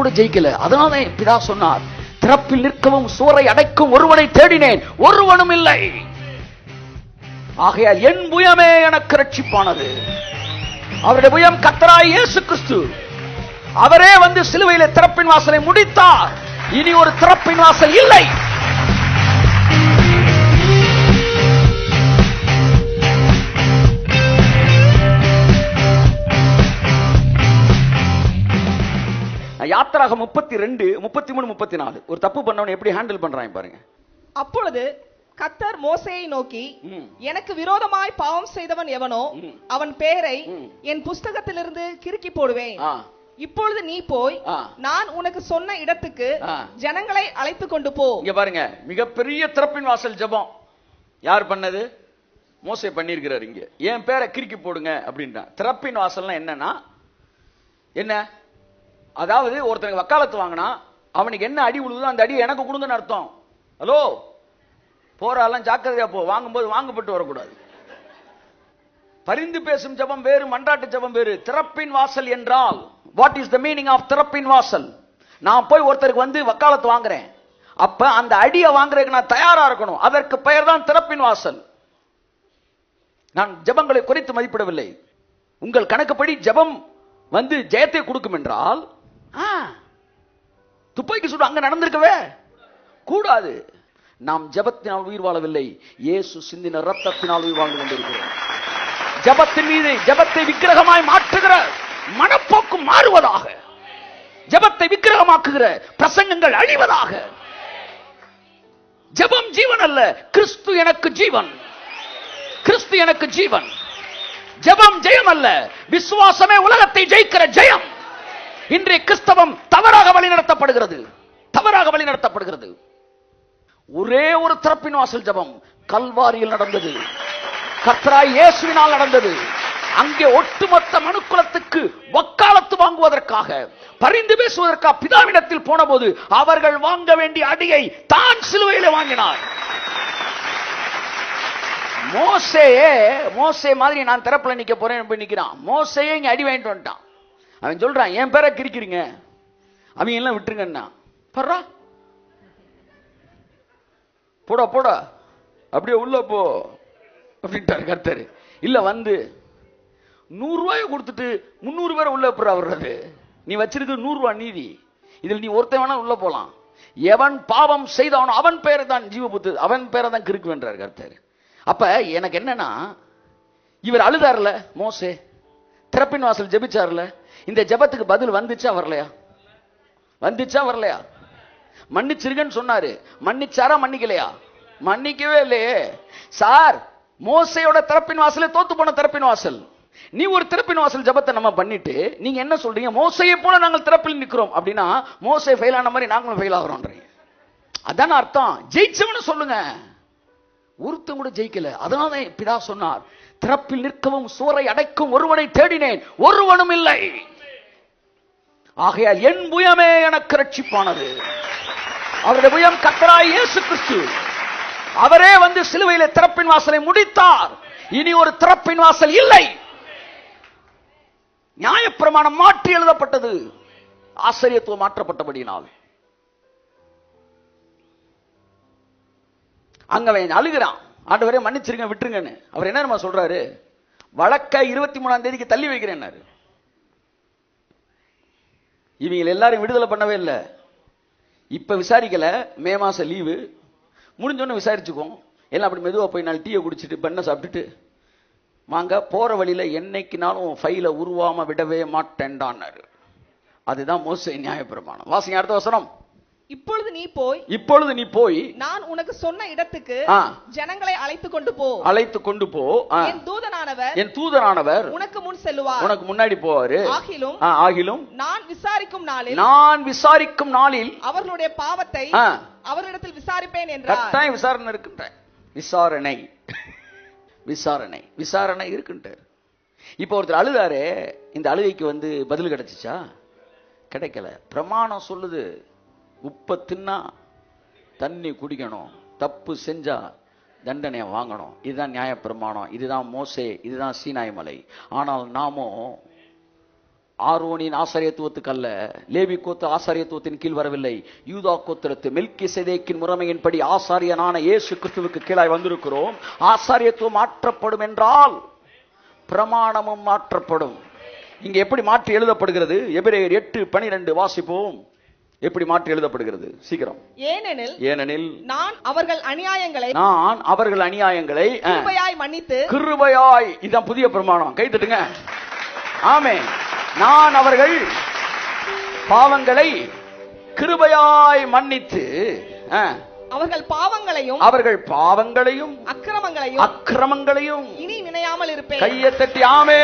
கூட ஜெயிக்கல. அதனால பிதா சொன்னார் திறப்பில் நிற்கவும் சுவரை அடைக்கும் ஒருவனை தேடினேன் ஒருவனும் இல்லை. ஆகையால் என் புயமே எனக்கு ரட்சிப்பானது அவருடைய புயம் கத்தராய் இயேசு கிறிஸ்து. அவரே வந்து சிலுவையில திறப்பின் வாசலை முடித்தார். இனி ஒரு திறப்பின் வாசல் இல்லை. யாத்திராக முப்பத்தி ரெண்டு முப்பத்தி மூணு முப்பத்தி நாலு ஒரு தப்பு பண்ணவன் எப்படி ஹேண்டில் பண்றான் பாருங்க அப்பொழுது கத்தர் மோசேயை நோக்கி ம். எனக்கு விரோதமாய் பாவம் செய்தவன் எவனோ. அவன் ம். என் புஸ்தகத்திலிருந்து கிறுக்கி போடுவேன் இப்பொழுது நீ போய். நான் உனக்கு சொன்ன இடத்துக்கு. ஜனங்களை அழைத்து கொண்டு போ இங்க பாருங்க மிகப்பெரிய திறப்பின் வாசல் ஜெபம் யார் பண்ணது மோசே பண்ணியிருக்கிறார் இங்க என் பேரை கிறுக்கி போடுங்க அப்படின்றான் திறப்பின் வாசல்னா என்னன்னா என்ன அதாவது ஒருத்தனுக்கு வக்காலத்து வாங்கினா அவனுக்கு என்ன அடி விழுதோ அந்த அடி எனக்கு கொடுங்கன்னு அர்த்தம். ஹலோ? போறாலாம் ஜாக்கிரதையா போ. வாங்கும்போது வாங்கப்பட்டு வரக்கூடாது. பரிந்து பேசும் ஜெபம் வேறு மன்றாட்டு ஜெபம் வேறு. திறப்பின் வாசல் என்றால் what is the meaning of திறப்பின் வாசல்? நான் போய் ஒருத்தருக்கு வந்து வக்காலத்து வாங்குறேன். அப்ப அந்த அடியை வாங்குறதுக்கு நான் தயாரா இருக்கணும். அதற்கு பெயர் தான் திறப்பின் வாசல். நான் ஜெபங்களை குறைத்து மதிப்பிடவில்லை. உங்கள் கணக்குப்படி ஜெபம் வந்து ஜெயத்தை கொடுக்கும் என்றால் துப்பாக்கி சுடு அங்க நடந்திருக்கவே கூடாது. நாம் ஜெபத்தினால் உயிர் வாழவில்லை. இயேசு சிந்தின ரத்தத்தினால் உயிர் வாழ்ந்து கொண்டிருக்கிறோம். ஜெபத்தின் மீது ஜபத்தை விக்கிரகமாய் மாற்றுகிற மனப்போக்கு மாறுவதாக. ஜெபத்தை விக்கிரகமாக்குகிற பிரசங்கங்கள் அழிவதாக. ஜெபம் ஜீவன் அல்ல கிறிஸ்து எனக்கு ஜீவன். கிறிஸ்து எனக்கு ஜீவன். ஜெபம் ஜெயம் அல்ல விசுவாசமே உலகத்தை ஜெயிக்கிற ஜெயம். இன்றைய கிறிஸ்தவம் தவறாக வழிநடத்தப்படுகிறது. தவறாக வழிநடத்தப்படுகிறது. ஒரே ஒரு திறப்பின் வாசல் ஜபம் கல்வாரியில் நடந்தது. கத்ரா இயேசுவினால் நடந்தது. அங்கே ஒட்டுமொத்த மனுக்குலத்துக்கு வக்காலத்து வாங்குவதற்காக பரிந்து பேசுவதற்காக பிதாவிடத்தில் போனபோது அவர்கள் வாங்க வேண்டிய அடியை தான் சிலுவையில வாங்கினார். மோசே மோசே மாதிரி நான் திறப்புல நிக்க போறேன் நிக்கிறான். மோசையே இங்க அடி வாங்கிட்டு வந்துட்டான். அவன் சொல்றான் என் பேரை கிரிக்கிறீங்க. அவங்க எல்லாம் விட்டுருங்கண்ணா. பர்றா. போடா போடா. அப்படியே உள்ள போ. அப்படின்ட்டார் கர்த்தர். இல்ல வந்து. நூறு கொடுத்துட்டு முந்நூறு பேரை உள்ள போற வர்றது? நீ வச்சிருக்க நூறு ரூபாய் நீதி. இதில் நீ ஒருத்தன் வேணா உள்ள போலாம். எவன் பாவம் செய்தவனோ அவன் பேரை தான் ஜீவபுத்து அவன் பேரை தான் கிறுக்கு வென்றார் கர்த்தர். அப்ப எனக்கு என்னன்னா இவர் அழுதார்ல மோசே. திறப்பின் வாசல் ஜெபிச்சார்ல இந்த ஜெபத்துக்கு பதில் வந்துச்சா வரலையா? வந்துச்சா வரலையா? மன்னிச்சிருக்கன்னு சொன்னாரு. மன்னிச்சாரா மன்னிக்கலையா? மன்னிக்கவே இல்லையே. சார் மோசையோட திறப்பின் வாசலே தோத்து போன திறப்பின் வாசல். நீ ஒரு திறப்பின் வாசல் ஜெபத்தை நம்ம பண்ணிட்டு நீங்க என்ன சொல்றீங்க? மோசையை போல நாங்கள் திறப்பில் நிற்கிறோம். அப்படின்னா மோசை ஃபெயில் ஆன மாதிரி நாங்களும் ஃபெயில் ஆகிறோம்ன்றீங்க அதான் அர்த்தம். ஜெயிச்சவனு சொல்லுங்க. ஒருத்தன் கூட ஜெயிக்கல. அதனால பிதா சொன்னார் திறப்பில் நிற்கவும் சுவரை அடைக்கும் ஒருவனை தேடினேன். ஒருவனும் இல்லை. ஆகையால் என் புயமே எனக்கு ரட்சிப்பானது அவருடைய புயம் கத்தராய் இயேசு கிறிஸ்து. அவரே வந்து சிலுவையில திறப்பின் வாசலை முடித்தார். இனி ஒரு திறப்பின் வாசல் இல்லை. நியாயப்பிரமாணம் மாற்றி எழுதப்பட்டது. ஆசிரியத்துவம் மாற்றப்பட்டபடியினால். அங்க அவன் அழுகிறான். ஆண்டவரே மன்னிச்சிருங்க விட்டுருங்கன்னு. அவர் என்ன நம்ம சொல்றாரு? வழக்க இருபத்தி மூணாம் தேதிக்கு தள்ளி வைக்கிறேன்னாரு. இவங்க எல்லாரும் விடுதலை பண்ணவே இல்லை. இப்ப விசாரிக்கல மே மாசம் லீவு முடிஞ்சோன்னு விசாரிச்சுக்கோம் எல்லாம் அப்படி மெதுவாக போய் நாலு டீயை குடிச்சிட்டு பெண்ணை சாப்பிட்டுட்டு வாங்க போற வழியில என்னைக்குனாலும் ஃபைல உருவாம விடவே மாட்டேன்டான்னாரு. அதுதான் மோச நியாயப்பிரமாணம். வாசிங்க அடுத்த வசனம். இப்பொழுது நீ போய் இப்பொழுது நீ போய் நான் உனக்கு சொன்ன இடத்துக்கு. ஜனங்களை அழைத்து கொண்டு போ. அழைத்து கொண்டு போ. என் தூதனானவர் என் தூதரானவர் உனக்கு முன் செல்லுவார். உனக்கு முன்னாடி போவாரு. ஆகிலும் ஆகிலும் நான் விசாரிக்கும் நாளில் நான் விசாரிக்கும் நாளில் அவர்களுடைய பாவத்தை. அவரிடத்தில் விசாரிப்பேன் என்றார். கட்டாயம் விசாரணை இருக்கின்ற விசாரணை. விசாரணை. விசாரணை இருக்கின்ற இப்போ ஒருத்தர் அழுதாரு இந்த அழுகைக்கு வந்து பதில் கிடைச்சிச்சா? கிடைக்கல. பிரமாணம் சொல்லுது. உப்பை தின்னா தண்ணி குடிக்கணும். தப்பு செஞ்சா தண்டனையை வாங்கணும். இதுதான் நியாய பிரமாணம் இதுதான் மோசே. இதுதான் சீனாய் மலை. ஆனால் நாமோ ஆரோனின் ஆசாரியத்துவத்துக்கு அல்ல லேவி கோத்து ஆசாரியத்துவத்தின் கீழ் வரவில்லை. யூதா கோத்திரத்து மெல்கி செதேக்கின் முறைமையின்படி ஆசாரியனான இயேசு கிறிஸ்துவுக்கு கீழாய் வந்திருக்கிறோம். ஆசாரியத்துவம் மாற்றப்படும் என்றால் பிரமாணமும் மாற்றப்படும். இங்க எப்படி மாற்றி எழுதப்படுகிறது? எபிரேயர் எட்டு பனிரெண்டு வாசிப்போம். எப்படி மாற்றி எழுதப்படுகிறது? சீக்கிரம். ஏனெனில் ஏனெனில் நான் அவர்கள் அநியாயங்களை நான் அவர்கள் அநியாயங்களை கிருபையாய் மன்னித்து கிருபையாய் இதான் புதிய பிரமாணம். கை தட்டுங்க. ஆமே நான் அவர்கள் பாவங்களை கிருபையாய் மன்னித்து அவர்கள் பாவங்களையும் அவர்கள் பாவங்களையும் அக்கிரமங்களையும் அக்கிரமங்களையும் இனி நினையாமல் இருப்பேன். கையை தட்டி ஆமே